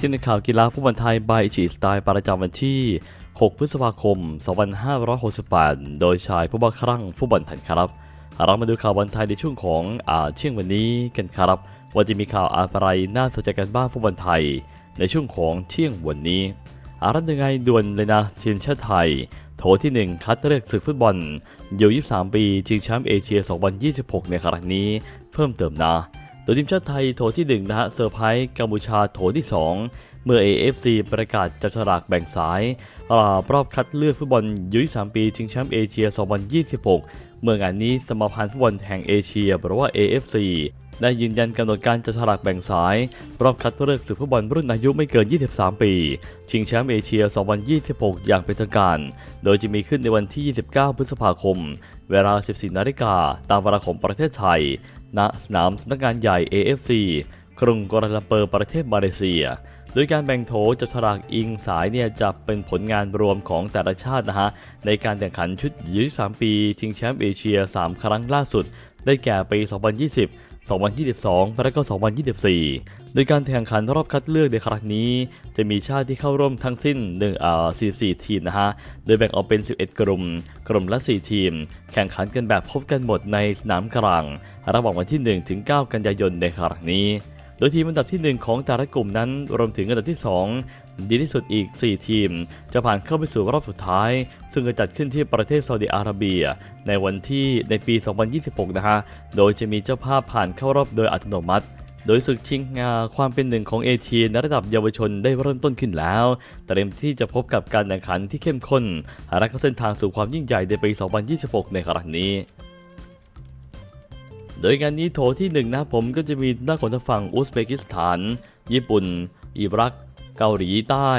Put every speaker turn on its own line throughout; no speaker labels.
ที่ในข่าวกีฬาฟุตบอลไทยบายอิชิสไตล์ประจำวันที่ 6 พฤษภาคม 2568 โดยชายผู้บ้าคลั่งฟุตบอลไทยครับ เรามาดูข่าวบอลไทยในช่วงของอาเที่ยงวันนี้กันครับ ว่าจะมีข่าวอะไรน่าสนใจกันบ้างฟุตบอลไทย ในช่วงของเที่ยงวันนี้อารันยังไงด่วนเลยนะทีมชาติไทย โถที่ 1 คัดเลือกศึกฟุตบอลอยู่ 23 ปีชิงแชมป์เอเชีย 2026 ในครั้งนี้ เพิ่มเติมนะ ดยทีมชาติไทยโถที่ 1 นะฮะเซอร์ไพรส์กัมพูชาโถที่ 2 เมื่อ AFC ประกาศจับฉลากแบ่งสายรอบคัดเลือกฟุตบอลยู23ปี ชิงแชมป์เอเชีย 2026 เมื่องานนี้สมาพันธ์ฟุตบอลแห่งเอเชีย หรือว่า AFC ได้ยืนยันกำหนดการจัดฉลากแบ่งสาย รอบคัดเลือกศึกฟุตบอลรุ่นอายุไม่เกิน 23 ปี ชิงแชมป์เอเชีย 2026 อย่างเป็นทางการ โดยจะมีขึ้นในวันที่ 29 พฤษภาคม เวลา 14 นาฬิกาตามเวลาของประเทศไทย ณสนามสำนักงานใหญ่ AFC กรุงกัวลาลัมเปอร์ประเทศมาเลเซีย โดยการแบ่งโถจับฉลากอิงสายเนี่ยจะเป็นผลงานรวมของแต่ละชาตินะฮะ ในการแข่งขันชุด 23 ปี ชิงแชมป์เอเชีย 3 ครั้งล่าสุด ได้แก่ปี 2020 2022 และก็ 2024 โดยการแข่งขันรอบคัดเลือกในครั้งนี้ จะมีชาติที่เข้าร่วมทั้งสิ้น1อ่า44 ทีมนะฮะ โดยแบ่งออกเป็น 11 กลุ่ม กลุ่มละ 4 ทีม แข่งขันกันแบบพบกันหมดในสนามกลาง ระหว่างวันที่ 1 ถึง 9 กันยายนในครั้งนี้ โดยทีมอันดับที่ 1 ของแต่ละกลุ่มนั้นรวมถึงอันดับที่ 2 ดีที่สุดอีก 4 ทีม จะผ่านเข้าไปสู่รอบสุดท้าย ซึ่งจะจัดขึ้นที่ประเทศซาอุดิอาระเบีย ในวันที่ในปี 2026 นะฮะ โดยจะมีเจ้าภาพผ่านเข้ารอบโดยอัตโนมัติโดยศึกชิงงาความเป็นหนึ่งของเอเชียในระดับเยาวชนได้เริ่มต้นขึ้นแล้ว เตรียมที่จะพบกับการแข่งขันที่เข้มข้นและก็เส้นทางสู่ความยิ่งใหญ่ในปี 2026 ในครั้งนี้ โดยงานนี้โถที่หนึ่งนะผมก็จะมีหน้าของทางฝั่งอุซเบกิสถาน ญี่ปุ่น อิรัก เกาหลีใต้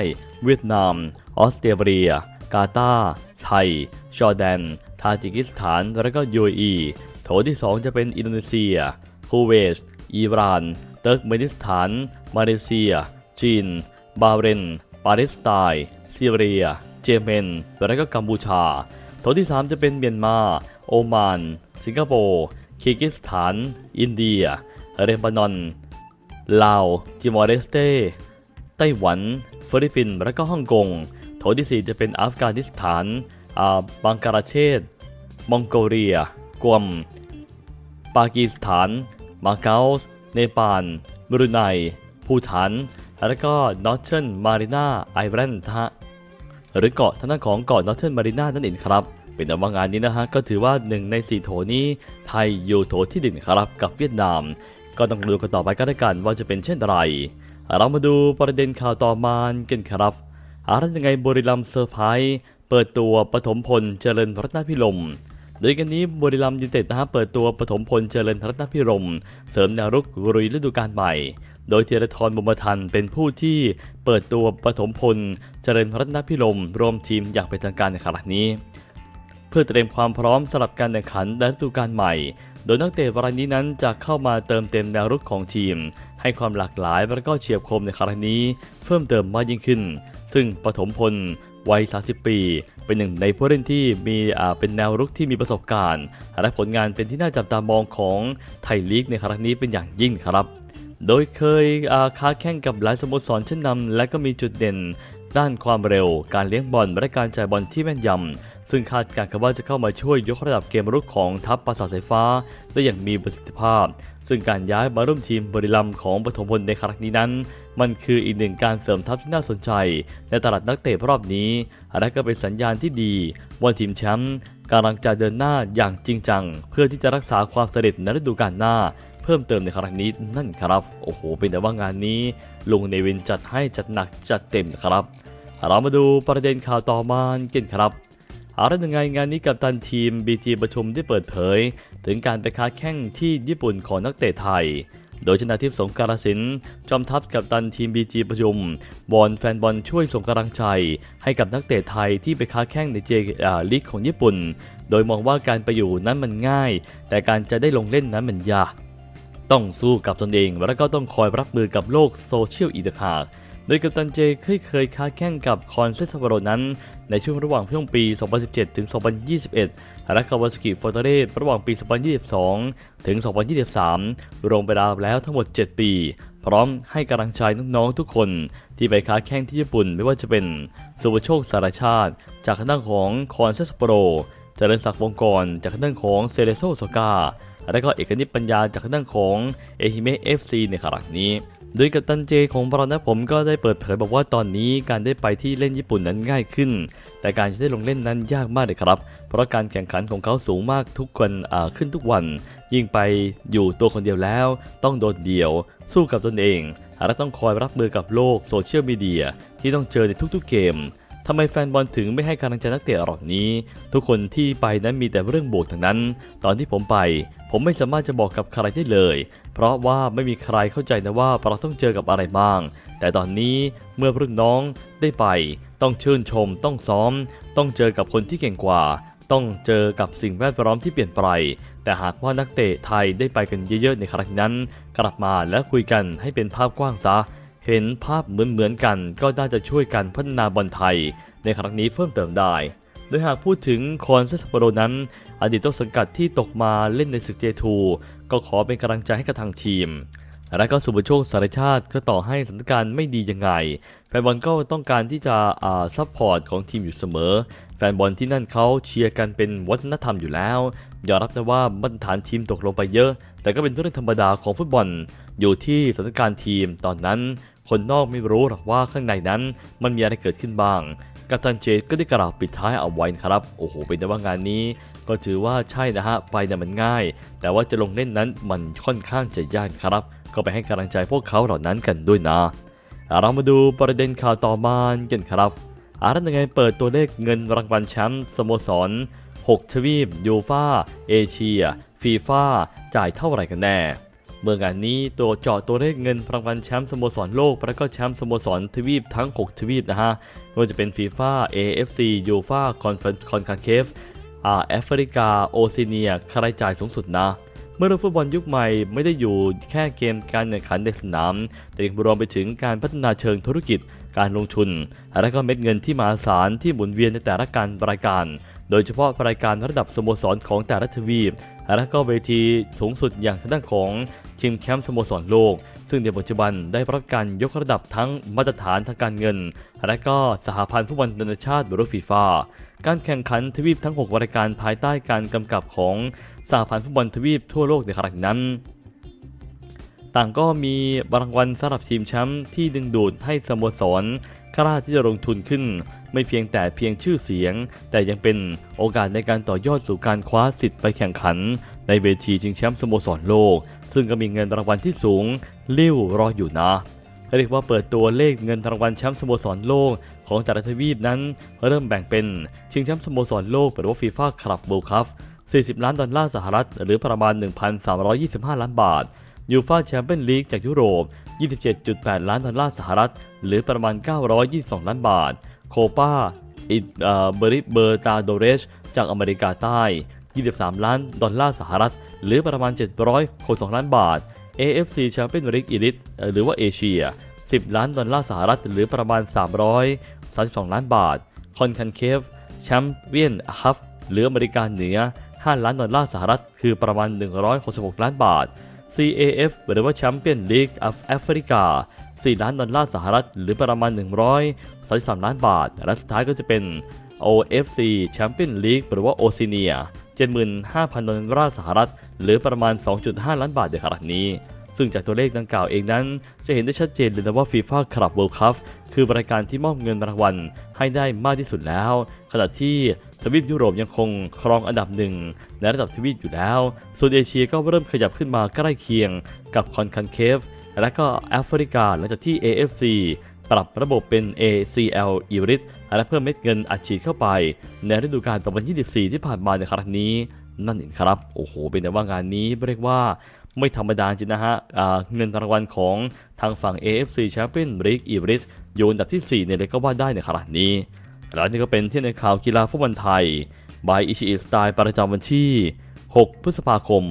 เวียดนาม ออสเตรเลีย กาตาร์ไทย จอร์แดน ทาจิกิสถาน และก็ยูเออีโถที่ 2 จะเป็นอินโดนีเซีย คูเวต อิหร่าน เติร์กเมนิสถาน มาเลเซีย จีน บาเรน ปาเลสไตน์ ซีเรียเยเมน และก็กัมพูชา โถที่ 3 จะเป็นเมียนมา โอมาน สิงคโปร์ คีร์กิสถาน อินเดีย เรบานอน ลาว จิมอร์เรสเต ไต้หวัน ฟิลิปปินส์ และก็ฮ่องกง โถที่ 4 จะเป็นอัฟกานิสถานอ่าบังกลาเทศ มองโกเลีย กวม ปากีสถาน มาเก๊าส์ เนปาลบรูไน ภูฐาน และก็นอร์เทิร์นมารีนาไอแลนด์ฮะหรือเกาะทางด้านของเกาะนอร์เทิร์นมารีนานั่นเองครับ เป็นอันว่างานนี้นะฮะก็ถือว่าหนึ่งใน 4 โถนี้ ไทยอยู่โถที่1ครับกับเวียดนาม ก็ต้องดูกันต่อไปก็ได้กันว่าจะเป็นเช่นไร เรามาดูประเด็นข่าวต่อมากันครับอารันยังไงบริลัมย์เซอร์ไพรส์เปิดตัวปฐมพลเจริญรัตนพิลมโดยกันนี้บริลัมย์ยูไนเต็ดนะฮะเปิดตัวปฐมพลเจริญรัตนพิรมเสริมแนวรุกรุยฤดูกาลใหม่ โดยเทียรทรบุมทันเป็นผู้ที่เปิดตัวปฐมพลเจริญรัตนพิรมรวมทีมอย่างเป็นทางการในครั้งนี้ เพื่อเตรียมความพร้อมสำหรับการแข่งขันในฤดูกาลใหม่ โดยนักเตะรายนี้นั้นจะเข้ามาเติมเต็มแนวรุกของทีม ให้ความหลากหลายและก็เฉียบคมในครั้งนี้ เพิ่มเติมมากยิ่งขึ้น ซึ่งปฐมพลวัย 30 ปี เป็นหนึ่งในผู้เล่นที่มีเป็นแนวรุกที่มีประสบการณ์ และผลงานเป็นที่น่าจับตามองของไทยลีกในครั้งนี้เป็นอย่างยิ่งครับ โดยเคยค้าแข่งกับหลายสโมสรชั้นนำและก็มีจุดเด่น ด้านความเร็ว การเลี้ยงบอลและการจ่ายบอลที่แม่นยำ ซึ่งคาดการณ์ว่าจะเข้ามาช่วยยกระดับเกมรุกของทัพปราสาทสายฟ้า ได้อย่างมีประสิทธิภาพ ซึ่งการย้ายมาร่วมทีมบริลัมของปฐมพลในครั้งนี้นั้น มันคืออีกหนึ่งการเสริมทัพที่น่าสนใจ ในตลาดนักเตะรอบนี้ และก็เป็นสัญญาณที่ดีว่าทีมแชมป์กำลังจะเดินหน้าอย่างจริงจัง เพื่อที่จะรักษาความสำเร็จในฤดูกาลหน้าเพิ่มเติมในครั้งนี้นั่นครับ โอ้โห เป็นแต่ว่างานนี้ลุงเนวินจัดให้จัดหนักจัดเต็มครับ เรามาดูประเด็นข่าวต่อมาเกันครับ เอาละยังไงงานนี้กับตันทีม BG ประชุมได้เปิดเผย ถึงการไปค้าแข่งที่ญี่ปุ่นของนักเตะไทย โดยชนะทิพย์สงกานต์สินจอมทัพกับตันทีม BG ประชุมบอลแฟนบอลช่วยส่งกำลังใจ ให้กับนักเตะไทยที่ไปค้าแข่งในเจลีกของญี่ปุ่น โดยมองว่าการไปอยู่นั้นมันง่าย แต่การจะได้ลงเล่นนั้นมันยากต้องสู้กับตนเอง แล้วก็ต้องคอยรับมือกับโลกโซเชียลอีกต่างหาก โดยกัปตันเจเคยเคยค้าแข่งกับคอนเซสวโรนั้น ในช่วงระหว่างช่วงปี 2017 ถึง 2021และคาวาสกิฟอร์เตเรสระหว่างปี 2022 ถึง 2023 รวมไปแล้วแล้วทั้งหมด 7 ปี พร้อมให้กำลังใจน้องๆทุกคนที่ไปค้าแข่งที่ญี่ปุ่นไม่ว่าจะเป็นสุภโชคสารชาติ จากทางด้านของคอนเซสโปรเจริญศักดิ์วงกรจากทางด้านของเซเลโซโซกาและก็เอกนิตปัญญาจากทางด้านของเอฮิเมะเอฟซีในขณะนี้ โดยกัปตันเจของเรานะผมก็ได้เปิดเผยบอกว่าตอนนี้การได้ไปที่เล่นญี่ปุ่นนั้นง่ายขึ้น แต่การจะได้ลงเล่นนั้นยากมากเลยครับ เพราะการแข่งขันของเขาสูงมากทุกคนขึ้นทุกวัน ยิ่งไปอยู่ตัวคนเดียวแล้ว ต้องโดดเดี่ยว สู้กับตนเองและต้องคอยรับมือกับโลกโซเชียลมีเดียที่ต้องเจอในทุกๆเกม ทำไมแฟนบอลถึงไม่ให้กำลังใจนักเตะหล่านี้ ทุกคนที่ไปนั้นมีแต่เรื่องบวกทั้งนั้น ตอนที่ผมไป ผมไม่สามารถจะบอกกับใครได้เลย เพราะว่าไม่มีใครเข้าใจนะว่าเราต้องเจอกับอะไรบ้าง แต่ตอนนี้เมื่อรุ่นน้องได้ไป ต้องชื่นชม ต้องซ้อม ต้องเจอกับคนที่เก่งกว่า ต้องเจอกับสิ่งแวดล้อมที่เปลี่ยนไป แต่หากว่านักเตะไทยได้ไปกันเยอะๆในครั้งนั้น กลับมาแล้วคุยกันให้เป็นภาพกว้างซะ เห็นภาพเหมือนๆกัน ก็น่าจะช่วยกันพัฒนาบอลไทย ในครั้งนี้เพิ่มเติมได้ โดยหากพูดถึงคอนเซสโปโรนั้น อดีตต้นสังกัดที่ตกมาเล่นในศึกเจทูก็ขอเป็นกำลังใจให้กับทางทีม และก็สุภโชคสารชาติก็ต่อให้สถานการณ์ไม่ดียังไง แฟนบอลก็ต้องการที่จะอ่าซัพพอร์ตของทีมอยู่เสมอ แฟนบอลที่นั่นเขาเชียร์กันเป็นวัฒนธรรมอยู่แล้วยอมรับนะว่ามาตรฐานทีมตกลงไปเยอะ แต่ก็เป็นเรื่องธรรมดาของฟุตบอล อยู่ที่สถานการณ์ทีมตอนนั้น คนนอกไม่รู้หรอกว่าข้างในนั้นมันมีอะไรเกิดขึ้นบ้าง กัปตันเจก็ได้กล่าวปิดท้ายเอาไว้นะครับ โอ้โห เป็นแต่ว่างานนี้ ก็ถือว่าใช่นะฮะ ไปเนี่ยมันง่าย แต่ว่าจะลงเล่นนั้นมันค่อนข้างจะยากครับ ก็ไปให้กำลังใจพวกเขาเหล่านั้นกันด้วยนะ เรามาดูประเด็นข่าวต่อมากันครับอารันยังไงเปิดตัวเลขเงินรางวัลแชมป์สโมสร 6 ทวีปยูฟาเอเชียฟีฟ่าจ่ายเท่าไหร่กันแน่ เมื่องานนี้ตัวเจาะตัวเลขเงินรางวัลแชมป์สโมสรโลก และก็แชมป์สโมสรทวีปทั้ง 6 ทวีปนะฮะไม่ว่าจะเป็นฟีฟ่า AFC ยูฟ่าคอนเฟนคอนคาเคฟอาแอฟริกา โอเซเนียค่าใช้จ่ายสูงสุดนะเมื่อฟุตบอลยุคใหม่ไม่ได้อยู่แค่เกมการแข่งขันในสนาม แต่ยังรวมไปถึงการพัฒนาเชิงธุรกิจ การลงทุน และก็เม็ดเงินที่มหาศาลที่หมุนเวียนในแต่ละการรายการ โดยเฉพาะรายการระดับสโมสรของแต่ละทวีป และก็เวทีสูงสุดอย่างทางด้านของทีมแคมป์สโมสรโลก ซึ่งในปัจจุบันได้รับการยกระดับทั้งมาตรฐานทางการเงิน และก็สหพันธ์ฟุตบอลนานาชาติหรือฟีฟ่าการแข่งขันทวีปทั้ง 6 รายการภายใต้การกำกับของสหพันธ์ฟุตบอลทวีปทั่วโลกในครั้งนั้น ต่างก็มีรางวัลสำหรับทีมแชมป์ที่ดึงดูดให้สโมสรกล้าที่จะลงทุนขึ้น ไม่เพียงแต่เพียงชื่อเสียง แต่ยังเป็นโอกาสในการต่อยอดสู่การคว้าสิทธิ์ไปแข่งขัน ในเวทีชิงแชมป์สโมสรโลก ซึ่งก็มีเงินรางวัลที่สูงลิ่วรออยู่นะเรียกว่าเปิดตัวเลขเงินรางวัลแชมป์สโมสรโลกของแต่ละทวีปนั้น เริ่มแบ่งเป็นชิงแชมป์สโมสรโลกหรือว่าฟีฟ่าคลับเวิลด์คัพ40 ล้านดอลลาร์สหรัฐ หรือประมาณ 1,325 ล้านบาทยูฟาแชมเปี้ยนลีกจากยุโรป 27.8 ล้านดอลลาร์สหรัฐ หรือประมาณ 922 ล้านบาท โคปาอิเบริเบอร์ตาโดเรช จากอเมริกาใต้ 23 ล้านดอลลาร์สหรัฐ หรือประมาณ 762 ล้านบาท AFC แชมเปี้ยนลีกอีลิทหรือว่าเอเชีย 10 ล้านดอลลาร์สหรัฐ หรือประมาณ 332 ล้านบาท คอนคันเคฟแชมเปี้ยนฮัฟหรืออเมริกาเหนือ 5 ล้านดอลลาร์สหรัฐ คือประมาณ 166 ล้านบาท CAF หรือว่าแชมเปี้ยนลีกอฟแอฟริกา 4 ล้านดอลลาร์สหรัฐ หรือประมาณ 133 ล้านบาท และสุดท้ายก็จะเป็น OFC แชมเปี้ยนลีกหรือว่าโอซิเนีย75,000 ดอลลาร์สหรัฐ หรือประมาณ 2.5 ล้านบาทในขณะนี้ ซึ่งจากตัวเลขดังกล่าวเองนั้น จะเห็นได้ชัดเจนเลยนะว่าฟีฟ่าคลับเวิลด์คัพคือรายการที่มอบเงินรางวัลให้ได้มากที่สุดแล้ว ขณะที่ทวีปยุโรปยังคงครองอันดับหนึ่งในระดับทวีปอยู่แล้ว ส่วนเอเชียก็เริ่มขยับขึ้นมาใกล้เคียงกับคอนคันเคฟ และก็แอฟริกาหลังจากที่ AFC ปรับระบบเป็น ACL อีริทและเพิ่มเม็ดเงินอัดฉีดเข้าไป ในฤดูกาล2024 ที่ผ่านมาในครั้งนี้ นั่นเองครับ โอ้โห เป็นแต่ว่างานนี้เรียกว่าไม่ธรรมดาจริงนะฮะเงินรางวัลของทางฝั่ง AFC Champions League อีริทอยู่อันดับที่ 4 ในเลยก็ว่าได้ในขณะนี้ แล้วนี่ก็เป็นที่ในข่าวกีฬาฟุตบอลไทยบายอิชิอิสไตล์ประจำวันที่ 6 พฤษภาคม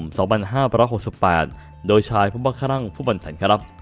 2568 โดยชายผู้บังคับผู้บันทันครับ